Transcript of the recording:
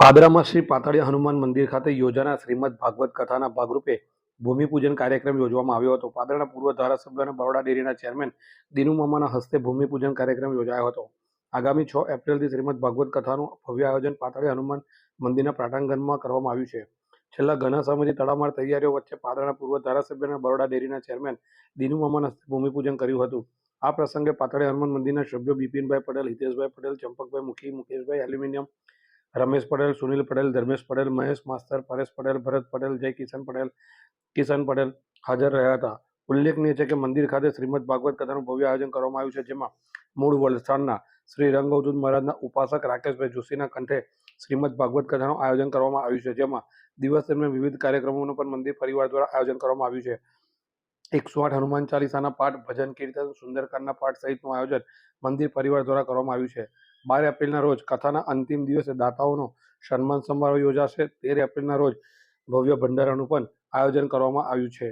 પાદરામાં શ્રી પાતાળિયા હનુમાન મંદિર ખાતે યોજાનાર શ્રીમદ ભાગવત કથાના ભાગરૂપે ભૂમિપૂજન કાર્યક્રમ યોજવામાં આવ્યો હતો. પાદરાના પૂર્વ ધારાસભ્ય અને બરોડા ડેરીના ચેરમેન દિનુ મામાના હસ્તે ભૂમિપૂજન કાર્યક્રમ યોજાયો હતો. આગામી છ એપ્રિલથી શ્રીમદ ભાગવત કથાનું ભવ્ય આયોજન પાતળી હનુમાન મંદિરના પ્રાંગણમાં કરવામાં આવ્યું છે. છેલ્લા ઘણા સમયથી તડામાર તૈયારીઓ વચ્ચે પાદરાના પૂર્વ ધારાસભ્ય અને બરોડા ડેરીના ચેરમેન દિનુ મામાના હસ્તે ભૂમિપૂજન કર્યું હતું. આ પ્રસંગે પાતળી હનુમાન મંદિરના સભ્યો બિપિનભાઈ પટેલ, હિતેશભાઈ પટેલ, ચંપકભાઈ મુખી, મુકેશભાઈ એલ્યુમિનિયમ રમેશ પટેલ, સુનિલ પટેલ, ધર્મેશ પટેલ, મહેશ, માસ્તર, પરેશ પટેલ, ભરત પટેલ, જય કિશન પટેલ કિશન પટેલ હાજર રહ્યા હતા. ઉલ્લેખનીય છે કે મંદિર ખાતે શ્રીમદ ભાગવત કથાનું ભવ્ય આયોજન કરવામાં આવ્યું છે, જેમાં મૂળ વલસાડના શ્રી રંગઅવધૂત મહારાજના ઉપાસક રાકેશભાઈ જોશીના કંઠે શ્રીમદ ભાગવત કથાનું આયોજન કરવામાં આવ્યું છે, જેમાં દિવસ દરમિયાન વિવિધ કાર્યક્રમોનું પણ મંદિર પરિવાર દ્વારા આયોજન કરવામાં આવ્યું છે. એકસો આઠ હનુમાન ચાલીસાના પાઠ, ભજન, કીર્તન, સુંદરકાંડના પાઠ સહિતનું આયોજન મંદિર પરિવાર દ્વારા કરવામાં આવ્યું છે. બાર એપ્રિલના રોજ કથાના અંતિમ દિવસે દાતાઓનો સન્માન સમારોહ યોજાશે. તેર એપ્રિલના રોજ ભવ્ય ભંડારાનું પણ આયોજન કરવામાં આવ્યું છે.